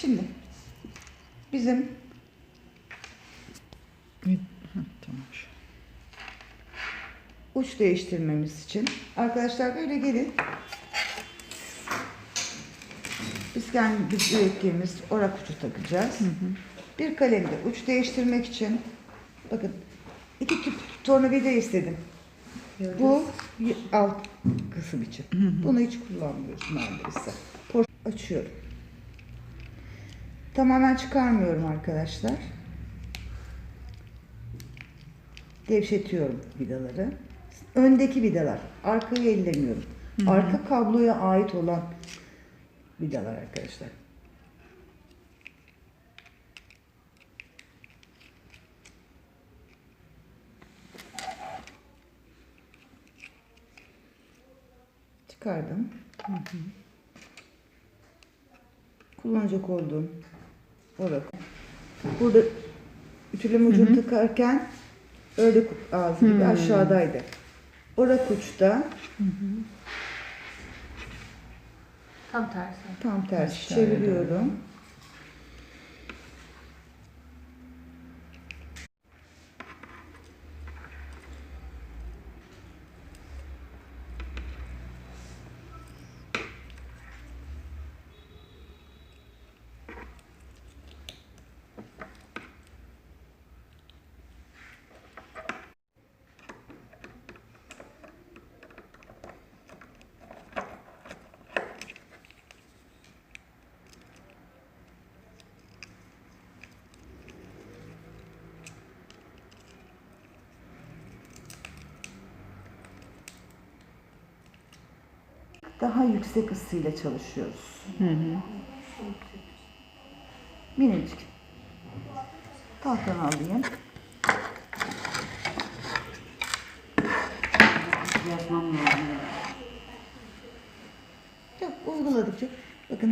Şimdi bizim tamam. uç değiştirmemiz için arkadaşlar böyle gelin. Biz kendi mürekkebimiz orak ucu takacağız. Bir kalemde uç değiştirmek için bakın iki tüp tornavida istedim. Bu y- alt kısım için. Bunu hiç kullanmıyoruz neredeyse. Açıyorum. Tamamen çıkarmıyorum arkadaşlar. Gevşetiyorum vidaları. Öndeki vidalar. Arkayı ellemiyorum. Arka kabloya ait olan vidalar arkadaşlar. Çıkardım. Kullanacak olduğum orak. Burada ütüleme ucunu takarken ördek ağzı gibi aşağıdaydı. Orak uçta Tam tersi. tam tersi Aşağıya çeviriyorum. Daha yüksek ısıyla çalışıyoruz. Minicik. Tahtanı alayım. Yazmam lazım. Yok, uyguladıkça